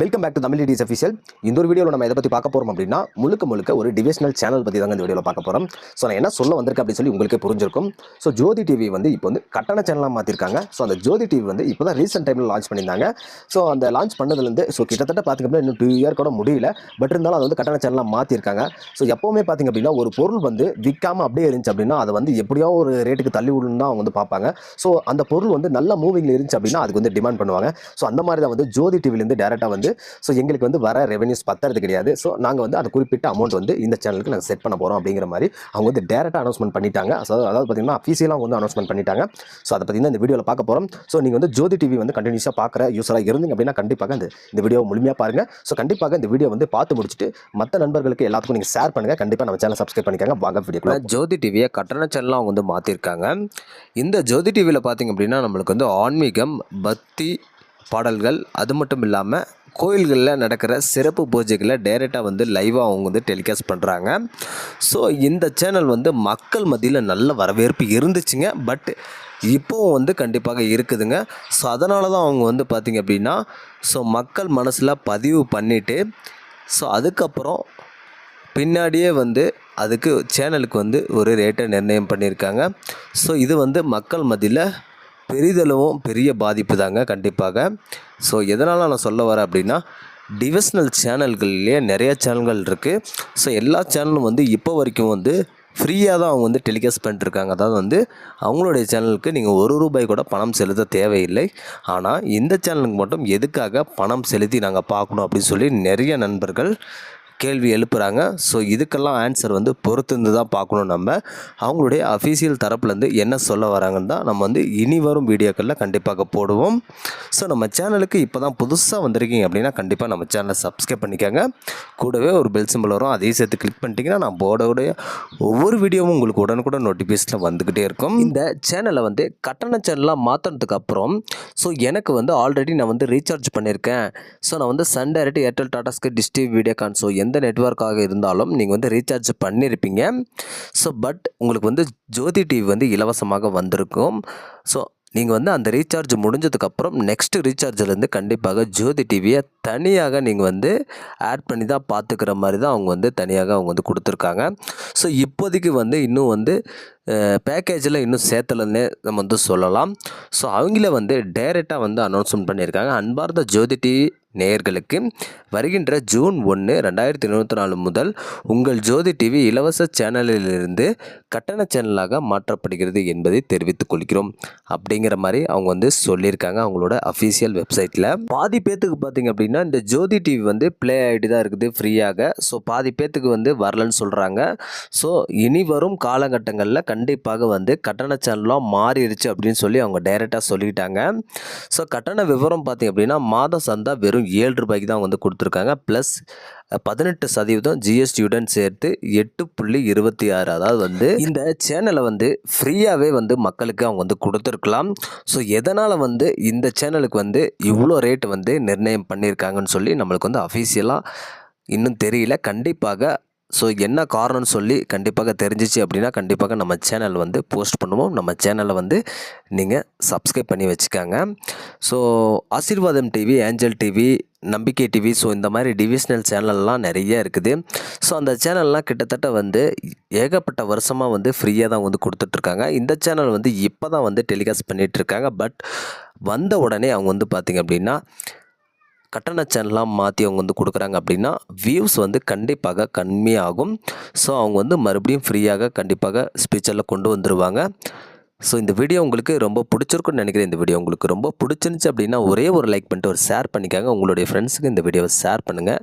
Welcome back to Tamil this official இந்த ஒரு வீடியோவில் நம்ம எதை பற்றி பார்க்க போகிறோம் அப்படின்னா முழுக்க முழுக்க ஒரு டிவிஷனல் சேனல் பற்றி தாங்க இந்த வீடியோவில் பார்க்க போகிறோம் ஸோ நான் என்ன சொல்ல வந்திருக்கேன் அப்படின்னு சொல்லி உங்களுக்கு புரிஞ்சிருக்கும். ஸோ ஜோதி டிவி வந்து இப்போ வந்து கட்டண சேனலாக மாற்றிருக்காங்க ஸோ அந்த ஜோதி டிவி வந்து இப்போ தான் ரீசெண்ட் டைமில் லான்ச் பண்ணியிருந்தாங்க. ஸோ அந்த லான்ச் பண்ணதுலேருந்து ஸோ கிட்டத்தட்ட பார்த்திங்க அப்படின்னா இன்னும் டூ இயர் கூட முடியல. பட் இருந்தாலும் அது வந்து கட்டண சேனலாக மாற்றிருக்காங்க ஸோ எப்போவுமே பார்த்திங்க அப்படின்னா ஒரு பொருள் வந்து விற்காம அப்படியே இருந்துச்சு அப்படின்னா அதை வந்து எப்படியோ ஒரு ரேட்டுக்கு தள்ளி விடணும் தான் அவங்க வந்து பார்ப்பாங்க. ஸோ அந்த பொருள் வந்து நல்ல மூவிங்கில் இருந்துச்சு அப்படின்னா அதுக்கு வந்து டிமாண்ட் பண்ணுவாங்க. ஸோ அந்த மாதிரி தான் வந்து ஜோதி டிவிலேருந்து டேரெக்டாக வந்து ஸோ எங்களுக்கு வந்து வர ரெவன்யூஸ் பத்துறது கிடையாது. ஸோ நாங்கள் வந்து அந்த குறிப்பிட்ட அமௌண்ட் வந்து இந்த சேனலுக்கு நாங்கள் செட் பண்ண போகிறோம் அப்படிங்கிற மாதிரி அவங்க வந்து டேரெக்டாக அனௌன்ஸ்மெண்ட் பண்ணிட்டாங்க. ஸோ அதாவது பார்த்தீங்கன்னா அஃபீஷியலாக வந்து அனௌன்ஸ்மெண்ட் பண்ணிட்டாங்க. ஸோ அதை பற்றி இந்த வீடியோவில் பார்க்க போகிறோம் ஸோ நீங்கள் வந்து ஜோதி டிவி வந்து கண்டினியூஸாக பார்க்குற யூஸராக இருந்தீங்க அப்படின்னா கண்டிப்பாக அந்த இந்த வீடியோ முழுமையாக பாருங்கள் ஸோ கண்டிப்பாக இந்த வீடியோ வந்து பார்த்து முடிச்சுட்டு மற்ற நண்பர்களுக்கு எல்லாத்துக்கும் நீங்கள் ஷேர் பண்ணுங்கள் கண்டிப்பாக நம்ம சேனல் சப்ஸ்கிரைப் பண்ணிக்கோங்க. வாங்க வீடியோ ஜோதி டிவியை கட்டண சேனலாக அவங்க வந்து மாற்றிருக்காங்க இந்த ஜோதி டிவியில் பார்த்திங்க அப்படின்னா நம்மளுக்கு வந்து ஆன்மீகம் பக்தி பாடல்கள் அது மட்டும் இல்லாமல் கோயில்களில் நடக்கிற சிறப்பு பூஜைகளை டைரெக்டாக வந்து லைவாக அவங்க வந்து டெலிகாஸ்ட் பண்ணுறாங்க ஸோ இந்த சேனல் வந்து மக்கள் மத்தியில் நல்ல வரவேற்பு இருந்துச்சுங்க. பட் இப்போவும் வந்து கண்டிப்பாக இருக்குதுங்க. ஸோ அதனால தான் அவங்க வந்து பார்த்திங்க அப்படின்னா ஸோ மக்கள் மனசில் பதிவு பண்ணிவிட்டு ஸோ அதுக்கப்புறம் பின்னாடியே வந்து அதுக்கு சேனலுக்கு வந்து ஒரு ரேட்டை நிர்ணயம் பண்ணியிருக்காங்க. ஸோ இது வந்து மக்கள் மத்தியில் பெரிதளவும் பெரிய பாதிப்பு தாங்க கண்டிப்பாக. ஸோ எதனால் நான் சொல்ல வரேன் அப்படின்னா டிவிஷனல் சேனல்கள்லேயே நிறைய சேனல்கள் இருக்குது ஸோ எல்லா சேனலும் வந்து இப்போ வரைக்கும் வந்து ஃப்ரீயாக தான் அவங்க வந்து டெலிகாஸ்ட் பண்ணிட்டுருக்காங்க. அதாவது வந்து அவங்களுடைய சேனலுக்கு நீங்கள் ஒரு ரூபாய் கூட பணம் செலுத்த தேவையில்லை. ஆனால் இந்த சேனலுக்கு மட்டும் எதுக்காக பணம் செலுத்தி நாங்கள் பார்க்கணும் அப்படின்னு சொல்லி நிறைய நண்பர்கள் கேள்வி எழுப்புகிறாங்க ஸோ இதுக்கெல்லாம் ஆன்சர் வந்து பொறுத்திருந்து தான் பார்க்கணும் நம்ம. அவங்களுடைய அஃபீஷியல் தரப்புலேருந்து என்ன சொல்ல வராங்கன்னு தான் நம்ம வந்து இனி வரும் வீடியோக்களில் கண்டிப்பாக போடுவோம். ஸோ நம்ம சேனலுக்கு இப்போ தான் புதுசாக வந்திருக்கீங்க அப்படின்னா கண்டிப்பாக நம்ம சேனலை சப்ஸ்கிரைப் பண்ணிக்கோங்க. கூடவே ஒரு பெல் சிம்பிள் வரும். அதையும் சேர்த்து கிளிக் பண்ணிட்டீங்கன்னா நான் போர்டோடைய ஒவ்வொரு வீடியோவும் உங்களுக்கு உடனுக்குடன் நோட்டிஃபிகேஷனில் வந்துக்கிட்டே இருக்கும். இந்த சேனலை வந்து கட்டண சேனலாக மாற்றினதுக்கு அப்புறம் ஸோ எனக்கு வந்து ஆல்ரெடி நான் வந்து ரீசார்ஜ் பண்ணியிருக்கேன். ஸோ நான் வந்து Sun Direct Airtel Tata Sky Dish TV Videocon so எந்த எந்த நெட்ஒர்க்காக இருந்தாலும் நீங்கள் வந்து ரீசார்ஜ் பண்ணியிருப்பீங்க ஸோ பட் உங்களுக்கு வந்து ஜோதி டிவி வந்து இலவசமாக வந்திருக்கும். ஸோ நீங்கள் வந்து அந்த ரீசார்ஜ் முடிஞ்சதுக்கப்புறம் நெக்ஸ்ட் ரீசார்ஜிலேருந்து கண்டிப்பாக ஜோதி டிவியை தனியாக நீங்கள் வந்து ஆட் பண்ணி தான் பார்த்துக்கிற மாதிரி தான் அவங்க வந்து தனியாக அவங்க வந்து கொடுத்துருக்காங்க. ஸோ இப்போதைக்கு வந்து இன்னும் வந்து பேக்கேஜில் இன்னும் சேர்த்தலன்னே நம்ம வந்து சொல்லலாம். ஸோ அவங்கள வந்து டைரெக்டாக வந்து அனௌன்ஸ்மெண்ட் பண்ணியிருக்காங்க. அன்பார்ந்த ஜோதி டிவி நேயர்களுக்கு வருகின்ற ஜூன் ஒன்று ரெண்டாயிரத்தி இருபத்தி நாலு முதல் உங்கள் ஜோதி டிவி இலவச சேனலிலிருந்து கட்டண சேனலாக மாற்றப்படுகிறது என்பதை தெரிவித்துக் கொள்கிறோம். அப்படிங்கிற மாதிரி அவங்க வந்து சொல்லியிருக்காங்க அவங்களோட அஃபீஷியல் வெப்சைட்டில் பாதி பேத்துக்கு பார்த்தீங்க அப்படின்னா இந்த ஜோதி டிவி வந்து ப்ளே ஆகிட்டு தான் இருக்குது ஃப்ரீயாக ஸோ பாதி பேத்துக்கு வந்து வரலன்னு சொல்கிறாங்க ஸோ இனி வரும் காலகட்டங்களில் கண்டிப்பாக வந்து கட்டண சேனலாக மாறிடுச்சு அப்படின்னு சொல்லி அவங்க டைரெக்டாக சொல்லிட்டாங்க. ஸோ கட்டண விவரம் பார்த்திங்க அப்படின்னா மாத சந்தா வெறும் ஏழு ரூபாய்க்கு தான் வந்து கொடுத்துருக்காங்க. ப்ளஸ் பதினெட்டு சதவீதம் ஜிஎஸ்டியுடன் சேர்த்து எட்டு புள்ளி இருபத்தி ஆறு அதாவது வந்து இந்த சேனலை வந்து ஃப்ரீயாகவே வந்து மக்களுக்கு அவங்க வந்து கொடுத்துருக்கலாம். ஸோ எதனால் வந்து இந்த சேனலுக்கு வந்து இவ்வளோ ரேட் வந்து நிர்ணயம் பண்ணியிருக்காங்கன்னு சொல்லி நம்மளுக்கு வந்து அஃபீஷியலாக இன்னும் தெரியல. கண்டிப்பாக ஸோ என்ன காரணம்னு சொல்லி கண்டிப்பாக தெரிஞ்சிச்சு அப்படின்னா கண்டிப்பாக நம்ம சேனல் வந்து போஸ்ட் பண்ணுவோம். நம்ம சேனலை வந்து நீங்கள் சப்ஸ்கிரைப் பண்ணி வச்சுக்காங்க. So Aseervatham TV Angel TV Nambikkai TV so இந்த மாதிரி டிவிஷ்னல் சேனல்லாம் நிறைய இருக்குது. ஸோ அந்த சேனல்லாம் கிட்டத்தட்ட வந்து ஏகப்பட்ட வருஷமாக வந்து ஃப்ரீயாக தான் வந்து கொடுத்துட்ருக்காங்க. இந்த சேனல் வந்து இப்போ தான் வந்து டெலிகாஸ்ட் பண்ணிகிட்ருக்காங்க பட் வந்த உடனே அவங்க வந்து பார்த்திங்க அப்படின்னா கட்டண சேனல்லாம் மாற்றி அவங்க வந்து கொடுக்குறாங்க அப்படின்னா வியூஸ் வந்து கண்டிப்பாக கம்மியாகும். ஸோ அவங்க வந்து மறுபடியும் ஃப்ரீயாக கண்டிப்பாக ஸ்பீச்சரில் கொண்டு வந்துடுவாங்க ஸோ இந்த வீடியோ உங்களுக்கு ரொம்ப பிடிச்சிருக்குன்னு நினைக்கிறேன். இந்த வீடியோ உங்களுக்கு ரொம்ப பிடிச்சிருந்துச்சு அப்படின்னா ஒரே ஒரு லைக் பண்ணிட்டு ஒரு ஷேர் பண்ணிக்காங்க. உங்களுடைய ஃப்ரெண்ட்ஸுக்கு இந்த வீடியோவை ஷேர் பண்ணுங்கள்